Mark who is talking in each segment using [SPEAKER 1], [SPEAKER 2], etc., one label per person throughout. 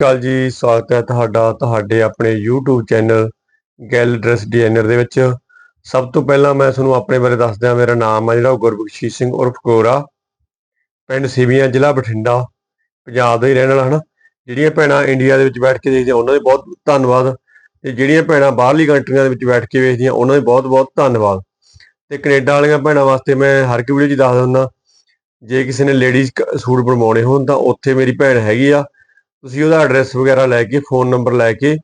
[SPEAKER 1] ਕਾਲ ਜੀ, ਸਵਾਗਤ ਹੈ ਤੁਹਾਡਾ, ਤੁਹਾਡੇ ਆਪਣੇ YouTube channel gal dress designer ਦੇ ਵਿੱਚ। ਸਭ ਤੋਂ ਪਹਿਲਾਂ ਮੈਂ ਤੁਹਾਨੂੰ ਆਪਣੇ ਬਾਰੇ ਦੱਸ ਦਿਆਂ ਮੇਰਾ ਨਾਮ ਆ ਜਿਹੜਾ ਉਹ ਗੁਰਬਖਸ਼ੀਸ਼ ਸਿੰਘ ਉਰਫ ਗੋਰਾ। ਪਿੰਡ ਸਿਵੀਆਂ, ਜ਼ਿਲ੍ਹਾ ਬਠਿੰਡਾ, ਪੰਜਾਬ ਦਾ ਹੀ ਰਹਿਣ ਵਾਲਾ, ਹਨਾ? ਜਿਹੜੀਆਂ ਭੈਣਾਂ ਇੰਡੀਆ ਦੇ ਵਿੱਚ ਬੈਠ ਕੇ ਦੇਖਦੀਆਂ, ਉਹਨਾਂ ਦੇ ਬਹੁਤ ਧੰਨਵਾਦ। ਤੇ ਜਿਹੜੀਆਂ ਭੈਣਾਂ ਬਾਹਰਲੀ ਕੰਟਰੀਆਂ ਦੇ ਵਿੱਚ ਬੈਠ ਕੇ ਵੇਖਦੀਆਂ, ਉਹਨਾਂ ਦੇ ਬਹੁਤ ਬਹੁਤ ਧੰਨਵਾਦ। ਤੇ ਕੈਨੇਡਾ ਵਾਲੀਆਂ ਭੈਣਾਂ ਵਾਸਤੇ ਮੈਂ ਹਰ ਇੱਕ ਵੀਡੀਓ 'ਚ ਦੱਸ ਦਿੰਦਾ, ਜੇ ਕਿਸੇ ਨੇ ਲੇਡੀਜ਼ ਸੂਟ ਬਣਵਾਉਣੇ ਹੋਣ, ਤਾਂ ਉੱਥੇ ਮੇਰੀ ਭੈਣ ਹੈਗੀ ਆ। ਤੁਸੀਂ ਉਹਦਾ ਐਡਰੈਸ ਵਗੈਰਾ ਲੈ ਕੇ ਫੋਨ ਨੰਬਰ ਲੈ ਕੇ,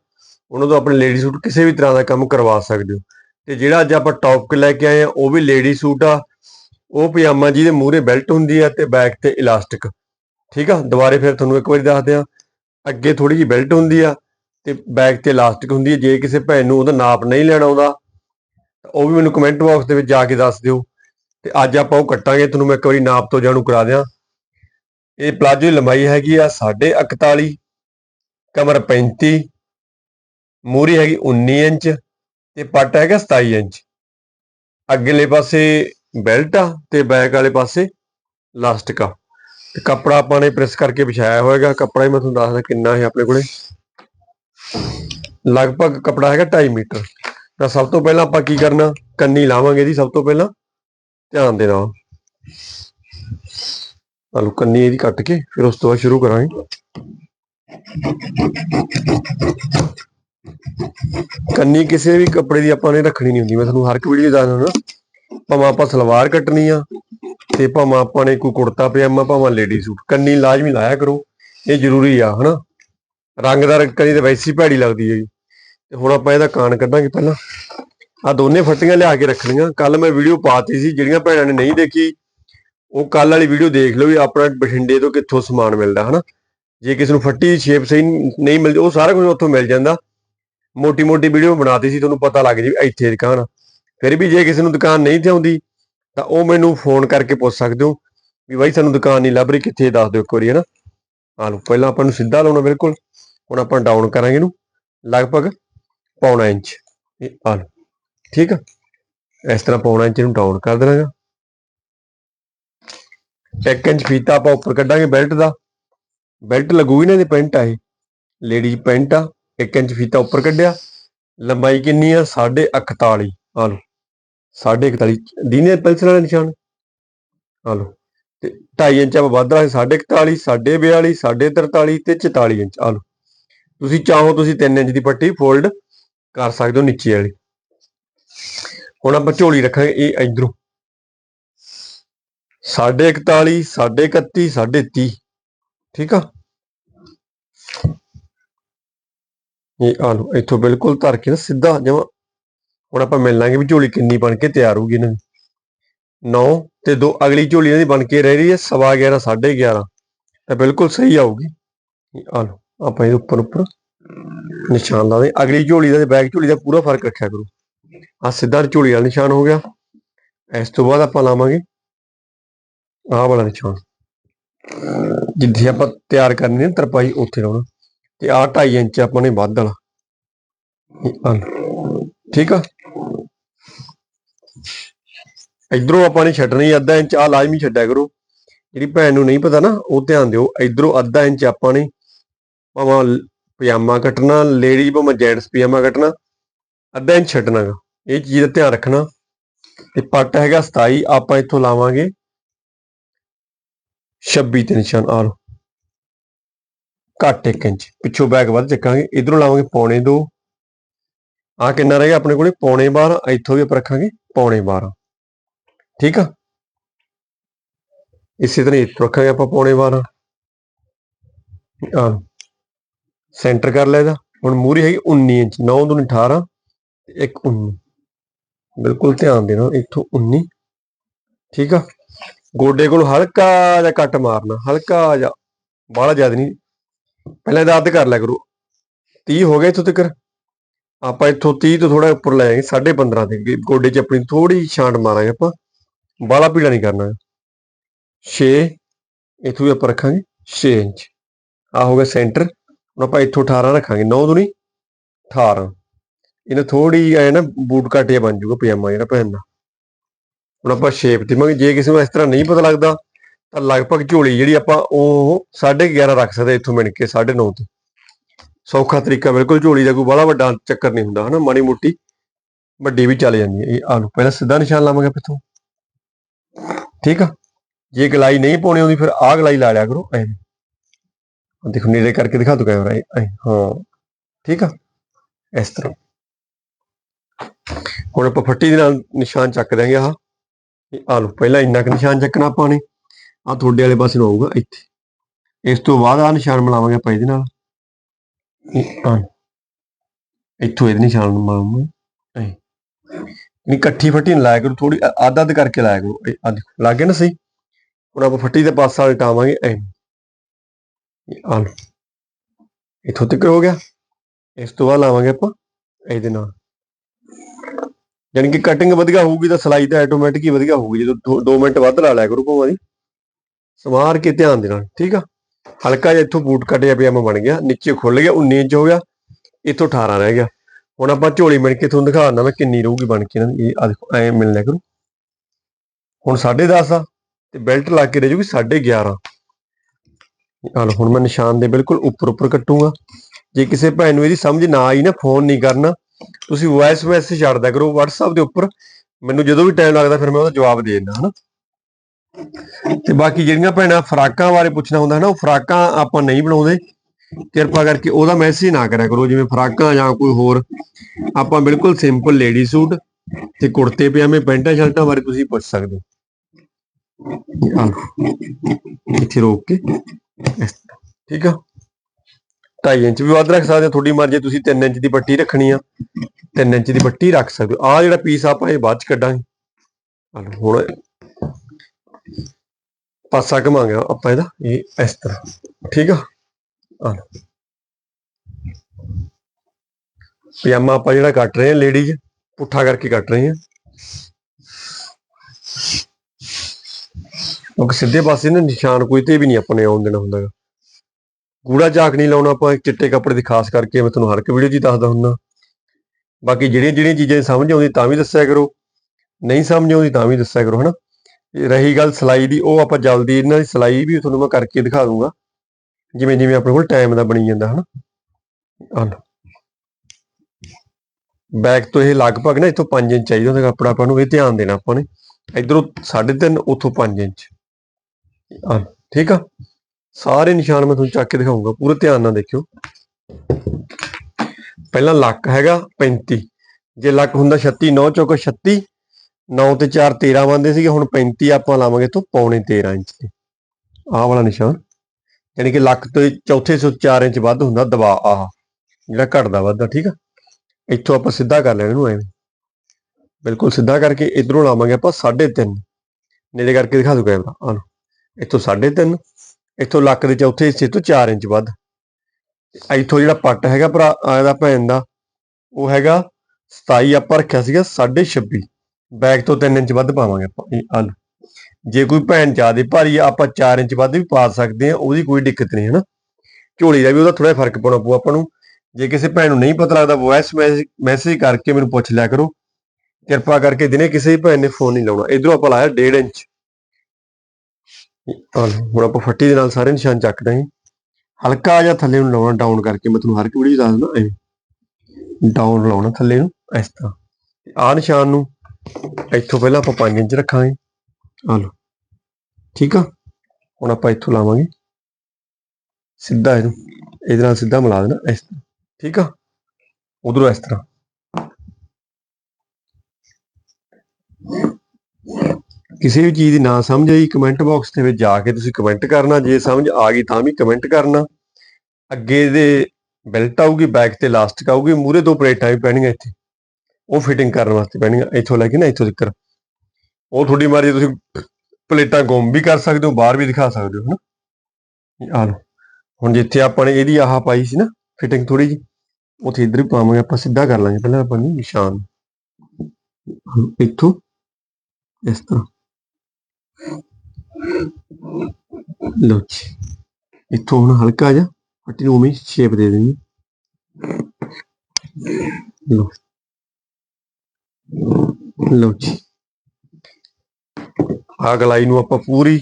[SPEAKER 1] ਉਹਨਾਂ ਤੋਂ ਆਪਣੇ ਲੇਡੀ ਸੂਟ ਕਿਸੇ ਵੀ ਤਰ੍ਹਾਂ ਦਾ ਕੰਮ ਕਰਵਾ ਸਕਦੇ ਹੋ। ਤੇ ਜਿਹੜਾ ਅੱਜ ਆਪਾਂ ਟੌਪਿਕ ਲੈ ਕੇ ਆਏ ਆ ਉਹ ਵੀ ਲੇਡੀ ਸੂਟ ਆ। ਉਹ ਪਜਾਮਾ ਜਿਹਦੇ ਮੂਹਰੇ ਬੈਲਟ ਹੁੰਦੀ ਆ ਤੇ ਬੈਕ ਤੇ ਇਲਾਸਟਿਕ ਠੀਕ ਆ? ਦੁਬਾਰੇ ਫਿਰ ਤੁਹਾਨੂੰ ਇੱਕ ਵਾਰੀ ਦੱਸਦੇ ਆ ਅੱਗੇ ਥੋੜੀ ਜਿਹੀ ਬੈਲਟ ਹੁੰਦੀ ਆ ਤੇ ਬੈਕ ਤੇ ਇਲਾਸਟਿਕ ਹੁੰਦੀ ਹੈ ਜੇ ਕਿਸੇ ਭੈਣ ਨੂੰ ਉਹਦਾ ਨਾਪ ਨਹੀਂ ਲੈਣਾ ਆਉਂਦਾ, ਤਾਂ ਉਹ ਵੀ ਮੈਨੂੰ ਕਮੈਂਟ ਬਾਕਸ ਦੇ ਵਿੱਚ ਜਾ ਕੇ ਦੱਸ ਦਿਓ। ਤੇ ਅੱਜ ਆਪਾਂ ਉਹ ਕੱਟਾਂਗੇ। ਤੁਹਾਨੂੰ ਮੈਂ ਇੱਕ ਵਾਰੀ ਨਾਪ ਤੋਂ ਜਾਣੂ ਕਰਾ ਦਿਆਂ। ਇਹ ਪਲਾਜੋ ਦੀ ਲੰਬਾਈ ਹੈਗੀ ਆ 41 ਕਮਰ 35 ਮੂਰੀ ਹੈਗੀ 19 ਇੰਚ ਤੇ ਪੱਟ ਹੈਗਾ 27 ਇੰਚ। ਅੱਗੇਲੇ ਪਾਸੇ ਬੈਲਟ ਆ ਤੇ ਬੈਕ ਵਾਲੇ ਪਾਸੇ ਲਾਸਟਿਕ ਆ। ਤੇ ਕੱਪੜਾ ਆਪਾਂ ਨੇ ਪ੍ਰੈਸ ਕਰਕੇ ਵਿਛਾਇਆ ਹੋਏਗਾ। ਕੱਪੜਾ ਹੀ ਮੈਂ ਤੁਹਾਨੂੰ ਦੱਸਦਾ ਕਿੰਨਾ ਹੈ ਆਪਣੇ ਕੋਲੇ। ਲਗਭਗ ਕੱਪੜਾ ਹੈਗਾ 2.5 ਮੀਟਰ। ਤਾਂ ਸਭ ਤੋਂ ਪਹਿਲਾਂ ਆਪਾਂ ਕੀ ਕਰਨਾ? ਕੰਨੀ ਲਾਵਾਂਗੇ ਜੀ ਸਭ ਤੋਂ ਪਹਿਲਾਂ। ਧਿਆਨ ਦੇਣਾ। ਆਲੂ ਕੰਨੀ ਇਹਦੀ ਕੱਟ ਕੇ, ਫਿਰ ਉਸ ਤੋਂ ਬਾਅਦ ਸ਼ੁਰੂ ਕਰਾਂਗੇ। ਕੰਨੀ ਕਿਸੇ ਵੀ ਕੱਪੜੇ ਦੀ ਆਪਾਂ ਨੇ ਰੱਖਣੀ ਨਹੀਂ ਹੁੰਦੀ। ਮੈਂ ਤੁਹਾਨੂੰ ਹਰ ਇੱਕ ਵੀਡੀਓ ਦੱਸਦਾ ਨਾ ਭਾਵੇਂ ਆਪਾਂ ਸਲਵਾਰ ਕੱਟਣੀ ਆ ਤੇ ਭਾਵੇਂ ਆਪਾਂ ਨੇ ਕੋਈ ਕੁੜਤਾ, ਪਜਾਮਾ, ਭਾਵੇਂ ਲੇਡੀ ਸੂਟ ਕੰਨੀ ਲਾਜ਼ਮੀ ਲਾਇਆ ਕਰੋ। ਇਹ ਜ਼ਰੂਰੀ ਆ, ਹਨਾ? ਰੰਗਦਾਰ ਕੰਨੀ ਤੇ ਵੈਸੀ ਭੈੜੀ ਲੱਗਦੀ ਹੈ ਜੀ ਤੇ ਹੁਣ ਆਪਾਂ ਇਹਦਾ ਕਾਨ ਕੱਢਾਂਗੇ ਪਹਿਲਾਂ। ਆ ਦੋਨੇ ਫੱਟੀਆਂ ਲਿਆ ਕੇ ਰੱਖਣੀਆਂ। ਕੱਲ ਮੈਂ ਵੀਡੀਓ ਪਾਤੀ ਸੀ, ਜਿਹੜੀਆਂ ਭੈਣਾਂ ਨੇ ਨਹੀਂ ਦੇਖੀ। ਉਹ ਕੱਲ ਵਾਲੀ ਵੀਡੀਓ ਦੇਖ ਲਓ ਵੀ ਆਪਣਾ ਬਠਿੰਡੇ ਤੋਂ ਕਿੱਥੋਂ ਸਮਾਨ ਮਿਲਦਾ, ਹਨਾ? ਜੇ ਕਿਸੇ ਨੂੰ ਫੱਟੀ ਦੀ ਸ਼ੇਪ ਸਹੀ ਨਹੀਂ ਮਿਲਦੀ, ਉਹ ਸਾਰਾ ਕੁਝ ਉੱਥੋਂ ਮਿਲ ਜਾਂਦਾ। ਮੋਟੀ ਮੋਟੀ ਵੀਡੀਓ ਬਣਾਤੀ ਸੀ, ਤੁਹਾਨੂੰ ਪਤਾ ਲੱਗ ਜੀ ਵੀ ਇੱਥੇ ਦੁਕਾਨ ਆ। ਫਿਰ ਵੀ ਜੇ ਕਿਸੇ ਨੂੰ ਦੁਕਾਨ ਨਹੀਂ ਤੇ ਆਉਂਦੀ, ਤਾਂ ਉਹ ਮੈਨੂੰ ਫੋਨ ਕਰਕੇ ਪੁੱਛ ਸਕਦੇ ਹੋ ਵੀ ਬਾਈ ਸਾਨੂੰ ਦੁਕਾਨ ਨਹੀਂ ਲੱਭ ਰਹੀ, ਕਿੱਥੇ ਦੱਸ ਦਿਓ ਇੱਕ ਵਾਰੀ, ਹਨਾ? ਆ ਲਓ, ਪਹਿਲਾਂ ਆਪਾਂ ਨੂੰ ਸਿੱਧਾ ਲਾਉਣਾ ਬਿਲਕੁਲ। ਹੁਣ ਆਪਾਂ ਡਾਊਨ ਕਰਾਂਗੇ ਇਹਨੂੰ, ਲਗਭਗ ਪੌਣਾ ਇੰਚ। ਇਹ ਆ ਲਓ, ਠੀਕ ਆ? ਇਸ ਤਰ੍ਹਾਂ ਪੌਣਾ ਇੰਚ ਨੂੰ ਡਾਊਨ ਕਰ ਦੇਣਾਗਾ ਇੱਕ ਇੰਚ ਫੀਤਾ ਆਪਾਂ ਉੱਪਰ ਕੱਢਾਂਗੇ ਬੈਲਟ ਦਾ। ਬੈਲਟ ਲੱਗੂਗੀ ਨਾ ਇਹਦੇ ਪੈਂਟ ਆ ਇਹ। ਲੇਡੀਜ਼ ਪੈਂਟ ਆ 1 ਇੰਚ ਫੀਤਾ ਉੱਪਰ ਕੱਢਿਆ। ਲੰਬਾਈ ਕਿੰਨੀ ਆ? 41 ਆ ਲਓ। 41 ਦੀਨੇ ਪੈਨਸਲ ਵਾਲਾ ਨਿਸ਼ਾਨ। ਆ ਲਓ। ਤੇ 2.5 ਇੰਚ ਆਪਾਂ ਵੱਧ ਰੱਖ 41 42 43 ਤੇ 44 ਇੰਚ। ਆ ਲਓ। ਤੁਸੀਂ ਚਾਹੋ ਤੁਸੀਂ 3 ਇੰਚ ਦੀ ਪੱਟੀ ਫੋਲਡ ਕਰ ਸਕਦੇ ਹੋ ਨੀਚੇ ਵਾਲੀ। ਹੁਣ ਆਪਾਂ ਝੋਲੀ ਰੱਖਾਂਗੇ। ਇਹ ਇਧਰੋਂ। 41 31 30 ਠੀਕ ਆ? ਇਹ ਆ ਲਓ, ਇੱਥੋਂ ਬਿਲਕੁਲ ਧਰ ਕੇ ਨਾ ਸਿੱਧਾ ਜਮਾ। ਹੁਣ ਆਪਾਂ ਮਿਲ ਲਾਂਗੇ ਵੀ ਝੋਲੀ ਕਿੰਨੀ ਬਣ ਕੇ ਤਿਆਰ ਹੋਊਗੀ ਇਹਨਾਂ ਦੀ। 9 ਤੇ ਦੋ, ਅਗਲੀ ਝੋਲੀ ਇਹਨਾਂ ਦੀ ਬਣ ਕੇ ਰਹਿ ਰਹੀ ਹੈ 11.5 11.5 ਤਾਂ ਬਿਲਕੁਲ ਸਹੀ ਆਊਗੀ। ਇਹ ਆ ਲਓ, ਆਪਾਂ ਇਹਦੇ ਉੱਪਰ ਉੱਪਰ ਨਿਸ਼ਾਨ ਲਾ ਦੇ ਅਗਲੀ ਝੋਲੀ ਦਾ ਤੇ ਬੈਕ ਝੋਲੀ ਦਾ ਪੂਰਾ ਫ਼ਰਕ ਰੱਖਿਆ ਕਰੋ। ਆ ਸਿੱਧਾ ਝੋਲੀ ਵਾਲਾ ਨਿਸ਼ਾਨ ਹੋ ਗਿਆ। ਇਸ ਤੋਂ ਬਾਅਦ ਆਪਾਂ ਲਾਵਾਂਗੇ ਆਹ ਵਾਲਾ ਨਿਸ਼ਾਨ ਜਿੱਥੇ ਆਪਾਂ ਤਿਆਰ ਕਰਨੀ ਹੈ ਤਰਪਾਈ, ਉੱਥੇ ਲਾਉਣਾ। ਤੇ ਆਹ 2.5 ਇੰਚ ਆਪਾਂ ਨੇ ਵੱਧ ਵਾਲਾ ਠੀਕ ਆ? ਇਧਰੋਂ ਆਪਾਂ ਨੇ ਛੱਡਣੀ ਅੱਧਾ ਇੰਚ। ਆ ਲਾਜ਼ਮੀ ਛੱਡਿਆ ਕਰੋ। ਜਿਹੜੀ ਭੈਣ ਨੂੰ ਨਹੀਂ ਪਤਾ ਨਾ, ਉਹ ਧਿਆਨ ਦਿਓ। ਇਧਰੋਂ ਅੱਧਾ ਇੰਚ ਆਪਾਂ ਨੇ ਭਾਵੇਂ ਪਜਾਮਾ ਕੱਟਣਾ ਲੇਡੀ ਭਾਵੇਂ ਜੈਂਟਸ ਪਜਾਮਾ ਕੱਟਣਾ, ਅੱਧਾ ਇੰਚ ਛੱਡਣਾਗਾ ਇਹ ਚੀਜ਼ ਦਾ ਧਿਆਨ ਰੱਖਣਾ। ਤੇ ਪੱਟ ਹੈਗਾ 27 ਆਪਾਂ ਇੱਥੋਂ ਲਾਵਾਂਗੇ। 26 ਤੇ ਨਿਸ਼ਾਨ ਆ ਲਓ। ਘੱਟ 1 ਇੰਚ। ਪਿੱਛੋਂ ਬੈਕ ਵੱਧ ਚੱਕਾਂਗੇ। ਇਧਰੋਂ ਲਾਵਾਂਗੇ ਪੌਣੇ 2 ਆ ਕਿੰਨਾ ਰਹਿ ਗਿਆ ਆਪਣੇ ਕੋਲੇ? ਪੌਣੇ 12 ਇੱਥੋਂ ਵੀ ਆਪਾਂ ਰੱਖਾਂਗੇ ਪੌਣੇ 12 ਠੀਕ ਆ? ਇਸੇ ਤਰ੍ਹਾਂ ਇੱਥੋਂ ਰੱਖਾਂਗੇ ਆਪਾਂ ਪੌਣੇ 12 ਆ ਸੈਂਟਰ ਕਰ ਲਿਆ ਇਹਦਾ। ਹੁਣ ਮੂਰੀ ਹੈਗੀ 19 ਇੰਚ। 9 ਦੂਣੀ 18 ਤੇ ਇੱਕ 19 ਬਿਲਕੁਲ ਧਿਆਨ ਦੇਣਾ, ਇੱਥੋਂ 19 ਠੀਕ ਆ? ਗੋਡੇ ਕੋਲ ਹਲਕਾ ਜਿਹਾ ਕੱਟ ਮਾਰਨਾ, ਹਲਕਾ ਜਿਹਾ ਬਾਹਲਾ ਜ਼ਿਆਦਾ ਨਹੀਂ ਪਹਿਲਾਂ ਇਹਦਾ ਅੱਧ ਕਰ ਲਿਆ ਕਰੋ। 30 ਹੋ ਗਏ ਇੱਥੋਂ ਤੱਕ ਆਪਾਂ ਇੱਥੋਂ 30 ਤੋਂ ਥੋੜਾ ਉੱਪਰ ਲੈ ਜਾਵਾਂਗੇ 15.5 ਤੇ ਗੋਡੇ 'ਚ ਆਪਣੀ ਥੋੜੀ ਛਾਂਟ ਮਾਰਾਂਗੇ ਆਪਾਂ। ਬਾਹਲਾ ਪੀੜਾ ਨਹੀਂ ਕਰਨਾ। 6 ਇੱਥੋਂ ਵੀ ਆਪਾਂ ਰੱਖਾਂਗੇ। 6 ਇੰਚ। ਆ ਹੋ ਗਿਆ ਸੈਂਟਰ। ਹੁਣ ਆਪਾਂ ਇੱਥੋਂ 18 ਰੱਖਾਂਗੇ। 9 ਦੁਨੀ 18 ਇਹਨੇ ਥੋੜੀ ਐ ਨਾ ਬੂਟ ਕੱਟ ਜਿਹਾ ਬਣ ਜਾਊਗਾ ਪਜਾਮਾ ਜਿਹੜਾ ਪਹਿਨਦਾ ਹੁਣ ਆਪਾਂ ਸ਼ੇਪ ਦੇਵਾਂਗੇ ਜੇ ਕਿਸੇ ਨੂੰ ਇਸ ਤਰ੍ਹਾਂ ਨਹੀਂ ਪਤਾ ਲੱਗਦਾ, ਤਾਂ ਲਗਭਗ ਝੋਲੀ ਜਿਹੜੀ ਆਪਾਂ ਉਹ 11.5 ਰੱਖ ਸਕਦੇ ਇੱਥੋਂ ਮਿਣ ਕੇ 9.5 ਤੇ। ਸੌਖਾ ਤਰੀਕਾ ਬਿਲਕੁਲ ਝੋਲੀ ਦਾ ਕੋਈ ਬੜਾ ਵੱਡਾ ਚੱਕਰ ਨਹੀਂ ਹੁੰਦਾ, ਹਨਾ? ਮਾੜੀ ਮੋਟੀ ਵੱਡੀ ਵੀ ਚੱਲ ਜਾਂਦੀ ਹੈ। ਇਹ ਆ ਲਓ ਪਹਿਲਾਂ ਸਿੱਧਾ ਨਿਸ਼ਾਨ ਲਾਵਾਂਗੇ ਪਿੱਥੋਂ ਠੀਕ ਆ? ਜੇ ਗਲਾਈ ਨਹੀਂ ਪਾਉਣੀ ਆਉਂਦੀ, ਫਿਰ ਆਹ ਗਲਾਈ ਲਾ ਲਿਆ ਕਰੋ, ਐ। ਦੇਖੋ, ਨੇੜੇ ਕਰਕੇ ਦਿਖਾ ਦੋ ਕੈਮਰਾ ਐ, ਹਾਂ। ਠੀਕ ਆ? ਇਸ ਤਰ੍ਹਾਂ। ਹੁਣ ਆਪਾਂ ਫੱਟੀ ਦੇ ਨਾਲ ਨਿਸ਼ਾਨ ਚੱਕ ਦਿਆਂਗੇ ਆਹ। ਇਹ ਆ ਲਓ, ਪਹਿਲਾਂ ਇੰਨਾ ਕੁ ਨਿਸ਼ਾਨ ਚੱਕਣਾ ਆਪਾਂ ਨੇ। ਆ ਤੁਹਾਡੇ ਵਾਲੇ ਪਾਸੇ ਨੂੰ ਆਊਗਾ, ਇੱਥੇ। ਇਸ ਤੋਂ ਬਾਅਦ ਆ ਨਿਸ਼ਾਨ ਮਿਲਾਵਾਂਗੇ ਆਪਾਂ ਇਹਦੇ ਨਾਲ। ਇੱਥੋਂ ਇਹਦੇ ਨਿਸ਼ਾਨ ਮਿਲਾਵਾਂਗੇ ਨਹੀਂ, ਇਕੱਠੀ ਫੱਟੀ ਨਾ ਲਾਇਆ ਕਰੋ ਥੋੜੀ ਅੱਧ ਅੱਧ ਕਰਕੇ ਲਾਇਆ ਕਰੋ। ਇਹ ਆ ਦੇਖੋ, ਲੱਗ ਗਿਆ ਨਾ ਸਹੀ? ਹੁਣ ਆਪਾਂ ਫੱਟੀ ਦੇ ਪਾਸਾ ਟਾਵਾਂਗੇ, ਐ। ਆ ਲਓ। ਇੱਥੋਂ ਤੱਕ ਹੋ ਗਿਆ। ਇਸ ਤੋਂ ਬਾਅਦ ਲਾਵਾਂਗੇ ਆਪਾਂ ਇਹਦੇ ਨਾਲ। ਯਾਨੀ ਕਿ ਕਟਿੰਗ ਵਧੀਆ ਹੋਊਗੀ ਤਾਂ ਸਲਾਈ ਤਾਂ ਆਟੋਮੈਟਿਕ ਹੀ ਵਧੀਆ ਹੋਊਗੀ, ਜਦੋਂ 2 ਮਿੰਟ ਵੱਧ ਲਾ ਲਿਆ ਕਰੋ ਭਾਵੇਂ ਦੀ ਸਮਾਰ ਕੇ ਧਿਆਨ ਦੇ ਨਾਲ, ਠੀਕ ਆ? ਹਲਕਾ ਜਿਹਾ ਇੱਥੋਂ ਬੂਟ ਕੱਟਿਆ ਪਜਾਮਾ ਬਣ ਗਿਆ, ਨੀਚੇ ਖੁੱਲ ਗਿਆ 19 ਇੰਚ ਹੋ ਗਿਆ, ਇੱਥੋਂ 18 ਰਹਿ ਗਿਆ। ਹੁਣ ਆਪਾਂ ਝੋਲੀ ਮਿਣ ਕੇ ਤੁਹਾਨੂੰ ਦਿਖਾ ਦਿੰਦਾ ਮੈਂ ਕਿੰਨੀ ਰਹੂਗੀ ਬਣ ਕੇ ਇਹਨਾਂ ਦੀ ਇਹ ਆ ਦੇਖੋ, ਐ ਮਿਲਣਾ ਕਰੂ। ਹੁਣ 10.5 ਆ, ਤੇ ਬੈਲਟ ਲਾ ਕੇ ਰਹਿ ਜੂਗੀ 11.5 ਆ ਹੁਣ ਮੈਂ ਨਿਸ਼ਾਨ ਦੇ ਬਿਲਕੁਲ ਉੱਪਰ ਉੱਪਰ ਕੱਟੂਗਾ। ਜੇ ਕਿਸੇ ਭੈਣ ਨੂੰ ਇਹਦੀ ਸਮਝ ਨਾ ਆਈ ਨਾ ਫੋਨ ਨਹੀਂ ਕਰਨਾ ਤੁਸੀਂ ਵੌਇਸ ਮੈਸੇਜ ਛੱਡਦਾ ਕਰੋ, WhatsApp ਦੇ ਉੱਪਰ। ਮੈਨੂੰ ਜਦੋਂ ਵੀ ਟਾਈਮ ਲੱਗਦਾ ਫਿਰ ਮੈਂ ਉਹਦਾ ਜਵਾਬ ਦੇ ਦਿੰਦਾ, ਹਨਾ। ਤੇ ਬਾਕੀ ਜਿਹੜੀਆਂ ਭੈਣਾਂ ਫਰਾਕਾਂ ਬਾਰੇ ਪੁੱਛਣਾ ਹੁੰਦਾ ਹੈ ਉਹ ਫਰਾਕਾਂ ਆਪਾਂ ਨਹੀਂ ਬਣਾਉਂਦੇ। ਕਿਰਪਾ ਕਰਕੇ ਉਹਦਾ ਮੈਸੇਜ ਨਾ ਕਰਿਆ ਕਰੋ, ਜਿਵੇਂ ਫਰਾਕਾਂ ਜਾਂ ਕੋਈ ਹੋਰ। ਆਪਾਂ ਬਿਲਕੁਲ ਸਿੰਪਲ ਲੇਡੀ ਸੂਟ ਤੇ ਕੁੜਤੇ, ਪਜਾਮੇ, ਪੈਂਟਾਂ, ਸ਼ਰਟਾਂ ਬਾਰੇ ਤੁਸੀਂ ਪੁੱਛ ਸਕਦੇ ਹੋ। ਇੱਥੇ ਰੋਕ ਕੇ। ਠੀਕ ਆ? 2.5 ਇੰਚ ਵੀ ਵੱਧ ਰੱਖ ਸਕਦੇ ਹੋ, ਤੁਹਾਡੀ ਮਰਜ਼ੀ ਤੁਸੀਂ 3 ਇੰਚ ਦੀ ਪੱਟੀ ਰੱਖਣੀ ਆ। 3 ਇੰਚ ਦੀ ਪੱਟੀ ਰੱਖ ਸਕਦੇ ਹੋ। ਆ ਜਿਹੜਾ ਪੀਸ ਆਪਾਂ ਇਹ ਬਾਅਦ ਚ ਕੱਢਾਂਗੇ। ਹੁਣ ਪਾਸਾ ਘਮਾਂਗੇ ਆਪਾਂ ਇਹਦਾ, ਇਹ ਇਸ ਤਰ੍ਹਾਂ। ਠੀਕ ਆ? ਆਹ ਪਜਾਮਾ ਆਪਾਂ ਜਿਹੜਾ ਕੱਟ ਰਹੇ ਹਾਂ ਲੇਡੀਜ਼ ਪੁੱਠਾ ਕਰਕੇ ਕੱਟ ਰਹੇ ਹਾਂ ਕਿਉਂਕਿ ਸਿੱਧੇ ਪਾਸੇ ਨਾ ਨਿਸ਼ਾਨ ਕੋਈ ਤੇ ਵੀ ਨਹੀਂ ਆਪਣੇ ਆਉਣ ਦੇਣਾ ਹੁੰਦਾ ਗਾ। ਗੂੜਾ ਝਾਕ ਨਹੀਂ ਲਾਉਣਾ, ਆਪਾਂ ਚਿੱਟੇ ਕੱਪੜੇ ਦੀ ਖਾਸ ਕਰਕੇ ਮੈਂ ਤੁਹਾਨੂੰ ਹਰ ਇੱਕ ਵੀਡੀਓ 'ਚ ਦੱਸਦਾ ਹੁੰਦਾ। ਬਾਕੀ ਜਿਹੜੀਆਂ ਜਿਹੜੀਆਂ ਚੀਜ਼ਾਂ ਸਮਝ ਆਉਂਦੀ ਤਾਂ ਵੀ ਦੱਸਿਆ ਕਰੋ, ਨਹੀਂ ਸਮਝ ਆਉਂਦੀ ਤਾਂ ਵੀ ਦੱਸਿਆ ਕਰੋ, ਹਨਾ? ਇਹ ਰਹੀ ਗੱਲ ਸਲਾਈ ਦੀ, ਉਹ ਆਪਾਂ ਜਲਦੀ ਇਹਨਾਂ ਦੀ ਸਲਾਈ ਵੀ ਤੁਹਾਨੂੰ ਮੈਂ ਕਰਕੇ ਦਿਖਾ ਦੂੰਗਾ, ਜਿਵੇਂ ਜਿਵੇਂ ਆਪਣੇ ਕੋਲ ਟਾਈਮ ਦਾ ਬਣੀ ਜਾਂਦਾ, ਹਨਾ? ਆਹ ਬੈਕ ਤੋਂ ਇਹ ਲਗਭਗ ਨਾ ਇੱਥੋਂ 5 ਇੰਚ ਚਾਹੀਦਾ ਹੁੰਦਾ ਕੱਪੜਾ ਆਪਾਂ ਨੂੰ, ਇਹ ਧਿਆਨ ਦੇਣਾ ਆਪਾਂ ਨੇ। ਇਧਰੋਂ 3.5 ਉੱਥੋਂ 5 ਇੰਚ। ਠੀਕ ਆ? ਸਾਰੇ ਨਿਸ਼ਾਨ ਮੈਂ ਤੁਹਾਨੂੰ ਚੱਕ ਕੇ ਦਿਖਾਉਂਗਾ ਪੂਰੇ ਧਿਆਨ ਨਾਲ ਦੇਖਿਓ। ਪਹਿਲਾਂ ਲੱਕ ਹੈਗਾ 35 ਜੇ ਲੱਕ ਹੁੰਦਾ 36 9 ਚੌਕ 36 9 ਤੇ 4 13 ਬੰਦੇ ਸੀਗੇ, ਹੁਣ 35 ਆਪਾਂ ਲਾਵਾਂਗੇ ਤੋਂ ਪੌਣੇ 13 ਇੰਚ ਤੇ। ਆਹ ਵਾਲਾ ਨਿਸ਼ਾਨ, ਯਾਨੀ ਕਿ ਲੱਕ ਤੋਂ ਚੌਥੇ ਸੌ 4 ਇੰਚ ਵੱਧ ਹੁੰਦਾ ਦਬਾ, ਆਹ, ਜਿਹੜਾ ਘਟਦਾ ਵੱਧਦਾ, ਠੀਕ ਆ? ਇੱਥੋਂ ਆਪਾਂ ਸਿੱਧਾ ਕਰ ਲੈਣਾ ਇਹਨੂੰ ਐਵੇਂ। ਬਿਲਕੁਲ ਸਿੱਧਾ ਕਰਕੇ ਇਧਰੋਂ ਲਾਵਾਂਗੇ ਆਪਾਂ 3.5 ਨੇੜੇ ਕਰਕੇ ਦਿਖਾ ਦੂ ਕੈਮਰਾ, ਆਹ ਇੱਥੋਂ 3.5 ਇੱਥੋਂ ਲੱਕ ਦੇ ਚੌਥੇ ਹਿੱਸੇ ਤੋਂ 4 ਇੰਚ ਵੱਧ। ਇੱਥੋਂ ਜਿਹੜਾ ਪੱਟ ਹੈਗਾ ਭਰਾ ਆ ਇਹਦਾ ਭੈਣ ਦਾ, ਉਹ ਹੈਗਾ 27 ਆਪਾਂ ਰੱਖਿਆ ਸੀਗਾ 26.5 ਬੈਕ ਤੋਂ 3 ਇੰਚ ਵੱਧ ਪਾਵਾਂਗੇ ਆਪਾਂ, ਇਹ ਆਹ ਜੇ ਕੋਈ ਭੈਣ ਜ਼ਿਆਦੇ ਭਾਰੀ ਆ, ਆਪਾਂ 4 ਇੰਚ ਵੱਧ ਵੀ ਪਾ ਸਕਦੇ ਆ ਉਹਦੀ ਕੋਈ ਦਿੱਕਤ ਨਹੀਂ ਹੈ ਨਾ ਝੋਲੀ ਦਾ ਵੀ ਉਹਦਾ ਥੋੜਾ ਫ਼ਰਕ ਪਾਉਣਾ ਪਊ ਆਪਾਂ ਨੂੰ। ਜੇ ਕਿਸੇ ਭੈਣ ਨੂੰ ਨਹੀਂ ਪਤਾ ਲੱਗਦਾ ਵੌਇਸ ਮੈਸੇਜ ਕਰਕੇ ਮੈਨੂੰ ਪੁੱਛ ਲਿਆ ਕਰੋ। ਕਿਰਪਾ ਕਰਕੇ ਦਿਨੇ ਕਿਸੇ ਵੀ ਭੈਣ ਨੇ ਫੋਨ ਨਹੀਂ ਲਾਉਣਾ। ਇਧਰੋਂ ਆਪਾਂ ਲਾਇਆ 1.5 ਇੰਚ। ਆਹ ਲਓ, ਹੁਣ ਆਪਾਂ ਫੱਟੀ ਦੇ ਨਾਲ ਸਾਰੇ ਨਿਸ਼ਾਨ ਚੱਕ ਦਾਂਗੇ ਹਲਕਾ ਜਿਹਾ ਥੱਲੇ ਨੂੰ ਲਾਉਣਾ ਡਾਊਨ ਕਰਕੇ। ਮੈਂ ਤੁਹਾਨੂੰ ਹਰ ਇੱਕ ਵੀਡੀਓ ਦੱਸ ਦਿੰਦਾ ਐਵੇਂ। ਡਾਊਨ ਲਾਉਣਾ ਥੱਲੇ ਨੂੰ ਇਸ ਤਰ੍ਹਾਂ। ਆਹ ਨਿਸ਼ਾਨ ਨੂੰ ਇੱਥੋਂ ਪਹਿਲਾਂ ਆਪਾਂ 5 ਇੰਚ ਰੱਖਾਂਗੇ। ਆਹ ਲਓ। ਠੀਕ ਆ? ਹੁਣ ਆਪਾਂ ਇੱਥੋਂ ਲਾਵਾਂਗੇ। ਸਿੱਧਾ ਇਹਨੂੰ ਇਹਦੇ ਨਾਲ ਸਿੱਧਾ ਮਿਲਾ ਦੇਣਾ ਇਸ ਤਰ੍ਹਾਂ। ਠੀਕ ਆ? ਉਧਰੋਂ ਇਸ ਤਰ੍ਹਾਂ। ਕਿਸੇ ਵੀ ਚੀਜ਼ ਦੀ ਨਾ ਸਮਝ ਆਈ ਕਮੈਂਟ ਬਾਕਸ ਦੇ ਵਿੱਚ ਜਾ ਕੇ ਤੁਸੀਂ ਕਮੈਂਟ ਕਰਨਾ, ਜੇ ਸਮਝ ਆ ਗਈ ਤਾਂ ਵੀ ਕਮੈਂਟ ਕਰਨਾ। ਅੱਗੇ ਦੇ ਬੈਲਟ ਆਊਗੀ ਬੈਕ ਤੇ ਲਾਸਟਿਕ ਆਊਗੀ ਮੂਰੇ ਦੋ ਪਲੇਟਾਂ ਵੀ ਪੈਣਗੀਆਂ ਇੱਥੇ। ਉਹ ਫਿਟਿੰਗ ਕਰਨ ਵਾਸਤੇ ਪੈਣੀਆਂ, ਇੱਥੋਂ ਲੈ ਕੇ ਨਾ, ਇੱਥੋਂ ਤੱਕ। ਉਹ ਤੁਹਾਡੀ ਮਾਰੀ ਤੁਸੀਂ ਪਲੇਟਾਂ ਗੁੰਮ ਵੀ ਕਰ ਸਕਦੇ ਹੋ, ਬਾਹਰ ਵੀ ਦਿਖਾ ਸਕਦੇ ਹੋ, ਹਨਾ? ਆ ਲਓ। ਹੁਣ ਜਿੱਥੇ ਆਪਾਂ ਨੇ ਇਹਦੀ ਆਹ ਪਾਈ ਸੀ ਨਾ ਫਿਟਿੰਗ ਥੋੜੀ ਜੀ ਉੱਥੇ ਇੱਧਰ ਹੀ ਪਾਵਾਂਗੇ, ਆਪਾਂ ਸਿੱਧਾ ਕਰ ਲਾਂਗੇ। ਪਹਿਲਾਂ ਆਪਾਂ ਨੂੰ ਨਿਸ਼ਾਨ। ਇੱਥੋਂ, ਇਸ ਤਰ੍ਹਾਂ। ਲਓ ਜੀ। ਇੱਥੋਂ ਹੁਣ ਹਲਕਾ ਜਿਹਾ, ਪੱਟੀ ਨੂੰ ਉਵੇਂ ਸ਼ੇਪ ਦੇ ਦੇਣੀ ਲਓ। ਲਓ ਜੀ। ਆਹ ਗਲਾਈ ਨੂੰ ਆਪਾਂ ਪੂਰੀ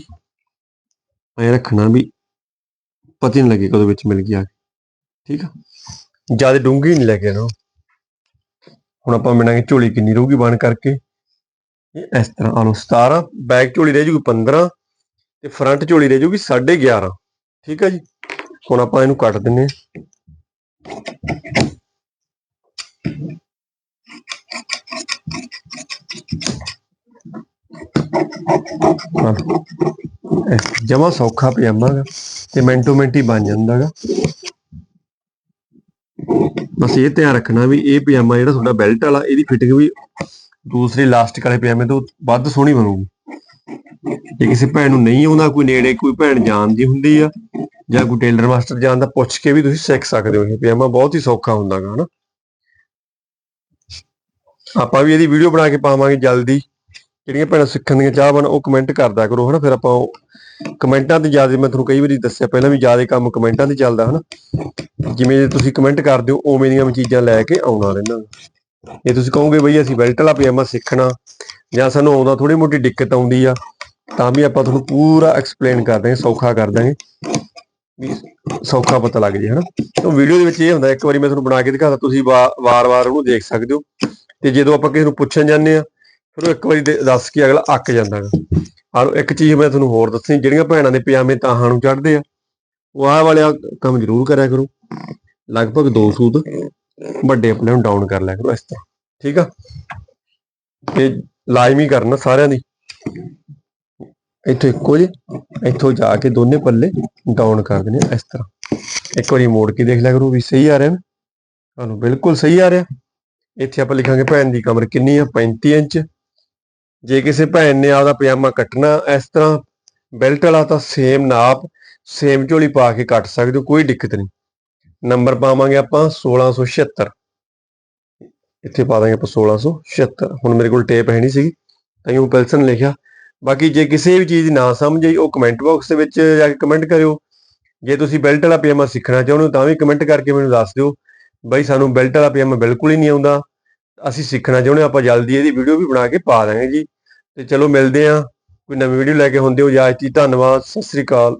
[SPEAKER 1] ਐ ਰੱਖਣਾ ਵੀ ਪਤਾ ਹੀ ਨਹੀਂ ਲੱਗੇ ਕਦੋਂ ਵਿੱਚ ਮਿਲ ਗਈ ਆ ਠੀਕ ਆ? ਜ਼ਿਆਦਾ ਡੂੰਘੀ ਨਹੀਂ ਲੈ ਕੇ ਨਾ ਹੁਣ ਆਪਾਂ ਮਿਣਾਂਗੇ ਝੋਲੀ ਕਿੰਨੀ ਰਹੂਗੀ ਬਣ ਕਰਕੇ। ਇਹ ਇਸ ਤਰ੍ਹਾਂ ਆ ਲਓ 17 ਬੈਕ ਝੋਲੀ ਰਹਿ ਜੂਗੀ 15 ਤੇ ਫਰੰਟ ਝੋਲੀ ਰਹਿ ਜੂਗੀ 11.5 ਠੀਕ ਹੈ ਜੀ? ਹੁਣ ਆਪਾਂ ਇਹਨੂੰ ਕੱਟ ਦਿੰਨੇ ਜਮਾ ਸੌਖਾ ਪਜਾਮਾ ਗਾ ਤੇ ਮਿੰਟੋ ਮਿੰਟ ਹੀ ਬਣ ਜਾਂਦਾ ਗਾ। ਬਸ ਇਹ ਧਿਆਨ ਰੱਖਣਾ ਵੀ ਇਹ ਪਜਾਮਾ ਜਿਹੜਾ ਤੁਹਾਡਾ ਬੈਲਟ ਵਾਲਾ, ਇਹਦੀ ਫਿਟਿੰਗ ਵੀ ਦੂਸਰੇ ਲਾਸਟਿਕ ਵਾਲੇ ਪਜਾਮੇ ਤੋਂ ਵੱਧ ਸੋਹਣੀ ਬਣੂਗੀ। ਜੇ ਕਿਸੇ ਭੈਣ ਨੂੰ ਨਹੀਂ ਆਉਂਦਾ, ਕੋਈ ਨੇੜੇ ਕੋਈ ਭੈਣ ਜਾਣਦੀ ਹੁੰਦੀ ਆ, ਜਾਂ ਕੋਈ ਟੇਲਰ ਮਾਸਟਰ ਜਾਣਦਾ ਪੁੱਛ ਕੇ ਵੀ ਤੁਸੀਂ ਸਿੱਖ ਸਕਦੇ ਹੋ, ਇਹ ਪਜਾਮਾ ਬਹੁਤ ਹੀ ਸੌਖਾ ਹੁੰਦਾ ਗਾ ਹਨਾ? ਆਪਾਂ ਵੀ ਇਹਦੀ ਵੀਡੀਓ ਬਣਾ ਕੇ ਪਾਵਾਂਗੇ ਜਲਦੀ। ਜਿਹੜੀਆਂ ਭੈਣਾਂ ਸਿੱਖਣ ਦੀਆਂ ਚਾਹਵਾਨ ਉਹ ਕਮੈਂਟ ਕਰਦਾ ਕਰੋ, ਹਨਾ? ਫਿਰ ਆਪਾਂ ਉਹ ਕਮੈਂਟਾਂ ਤੇ ਜ਼ਿਆਦਾ ਮੈਂ ਤੁਹਾਨੂੰ ਕਈ ਵਾਰੀ ਦੱਸਿਆ, ਪਹਿਲਾਂ ਵੀ ਜ਼ਿਆਦਾ ਕੰਮ ਕਮੈਂਟਾਂ ਤੇ ਚੱਲਦਾ, ਹਨਾ? ਜਿਵੇਂ ਤੁਸੀਂ ਕਮੈਂਟ ਕਰਦੇ ਹੋ, ਉਵੇਂ ਦੀਆਂ ਚੀਜ਼ਾਂ ਲੈ ਕੇ ਆਉਣਾ ਰਹਿੰਦਾ। ਜੇ ਤੁਸੀਂ ਕਹੋਗੇ ਬਈ ਅਸੀਂ ਬੈਲਟ ਵਾਲਾ ਪਜਾਮਾ ਸਿੱਖਣਾ, ਜਾਂ ਸਾਨੂੰ ਆਉਂਦਾ ਥੋੜੀ ਮੋਟੀ ਦਿੱਕਤ ਆਉਂਦੀ ਆ, ਤਾਂ ਵੀ ਆਪਾਂ ਤੁਹਾਨੂੰ ਪੂਰਾ ਐਕਸਪਲੇਨ ਕਰ ਦਾਂਗੇ ਸੌਖਾ ਕਰ ਦਾਂਗੇ ਵੀ ਸੌਖਾ ਪਤਾ ਲੱਗ ਜੇ, ਹਨਾ? ਤਾਂ ਵੀਡੀਓ ਦੇ ਵਿੱਚ ਇਹ ਹੁੰਦਾ, ਇੱਕ ਵਾਰੀ ਮੈਂ ਤੁਹਾਨੂੰ ਬਣਾ ਕੇ ਦਿਖਾਤਾ, ਤੁਸੀਂ ਵਾਰ-ਵਾਰ ਉਹਨੂੰ ਦੇਖ ਸਕਦੇ ਹੋ। ਤੇ ਜਦੋਂ ਆਪਾਂ ਕਿਸੇ ਨੂੰ ਪੁੱਛਣ ਜਾਂਦੇ ਆ, ਫਿਰ ਉਹ ਇੱਕ ਵਾਰੀ ਦੱਸ ਕੇ ਅਗਲਾ ਅੱਕ ਜਾਂਦਾ ਗਾ ਆਹ ਇੱਕ ਚੀਜ਼ ਮੈਂ ਤੁਹਾਨੂੰ ਹੋਰ ਦੱਸਣੀ, ਜਿਹੜੀਆਂ ਭੈਣਾਂ ਦੇ ਪਜਾਮੇ ਤਾਹਾਂ ਨੂੰ ਚੜਦੇ ਆ, ਉਹ ਆਹ ਵਾਲੇ ਕੰਮ ਜ਼ਰੂਰ ਕਰਿਆ ਕਰੋ। ਲਗਭਗ ਦੋ ਸੂਤ। ਵੱਡੇ ਆਪਣੇ ਨੂੰ ਡਾਊਨ ਕਰ ਲਿਆ ਕਰੋ ਇਸ ਤਰ੍ਹਾਂ। ਠੀਕ ਆ? ਤੇ ਲਾਜ਼ਮੀ ਕਰਨਾ ਸਾਰਿਆਂ ਦੀ। ਇੱਥੋਂ ਇੱਕੋ ਜੇ ਇੱਥੋਂ ਜਾ ਕੇ ਦੋਨੇ ਪੱਲੇ ਡਾਊਨ ਕਰ ਦੇਣੇ ਆ ਇਸ ਤਰ੍ਹਾਂ। ਇੱਕ ਵਾਰੀ ਮੋੜ ਕੇ ਦੇਖ ਲਿਆ ਕਰੋ ਵੀ ਸਹੀ ਆ ਰਿਹਾ ਨਾ। ਤੁਹਾਨੂੰ ਬਿਲਕੁਲ ਸਹੀ ਆ ਰਿਹਾ। ਇੱਥੇ ਆਪਾਂ ਲਿਖਾਂਗੇ ਭੈਣ ਦੀ ਕਮਰ ਕਿੰਨੀ ਆ? 35 ਇੰਚ। ਜੇ ਕਿਸੇ ਭੈਣ ਨੇ ਆਪਦਾ ਪਜਾਮਾ ਕੱਟਣਾ ਇਸ ਤਰ੍ਹਾਂ, ਬੈਲਟ ਵਾਲਾ ਤਾਂ ਸੇਮ ਨਾਪ ਸੇਮ ਝੋਲੀ ਪਾ ਕੇ ਕੱਟ ਸਕਦੇ ਹੋ, ਕੋਈ ਦਿੱਕਤ ਨਹੀਂ। ਨੰਬਰ ਪਾਵਾਂਗੇ ਆਪਾਂ 1676 ਇੱਥੇ ਪਾ ਦਾਂਗੇ ਆਪਾਂ 1676 ਹੁਣ ਮੇਰੇ ਕੋਲ ਟੇਪ ਹੈ ਨਹੀਂ ਸੀਗੀ, ਤਾਂ ਉਹ ਪਿਲਸਨ ਲਿਖਿਆ। ਬਾਕੀ ਜੇ ਕਿਸੇ ਵੀ ਚੀਜ਼ ਦੀ ਨਾ ਸਮਝ ਆਈ ਉਹ ਕਮੈਂਟ ਬਾਕਸ ਦੇ ਵਿੱਚ ਜਾ ਕੇ ਕਮੈਂਟ ਕਰਿਓ। ਜੇ ਤੁਸੀਂ ਬੈਲਟ ਵਾਲਾ ਪਜਾਮਾ ਸਿੱਖਣਾ ਚਾਹੁੰਦੇ ਹੋ, ਤਾਂ ਵੀ ਕਮੈਂਟ ਕਰਕੇ ਮੈਨੂੰ ਦੱਸ ਦਿਓ। ਬਈ ਸਾਨੂੰ ਬੈਲਟ ਵਾਲਾ ਪਜਾਮਾ ਬਿਲਕੁਲ ਹੀ ਨਹੀਂ ਆਉਂਦਾ। ਅਸੀਂ ਸਿੱਖਣਾ ਚਾਹੁੰਦੇ ਆਪਾਂ ਜਲਦੀ ਇਹਦੀ ਵੀਡੀਓ ਵੀ ਬਣਾ ਕੇ ਪਾ ਦਾਂਗੇ ਜੀ। ਤੇ ਚਲੋ ਮਿਲਦੇ ਆਂ ਕੋਈ ਨਵੀਂ ਵੀਡੀਓ ਲੈ ਕੇ ਹੁੰਦੇ ਹੋ ਇਜਾਜ਼ਤ ਜੀ ਧੰਨਵਾਦ, ਸਤਿ ਸ੍ਰੀ ਅਕਾਲ।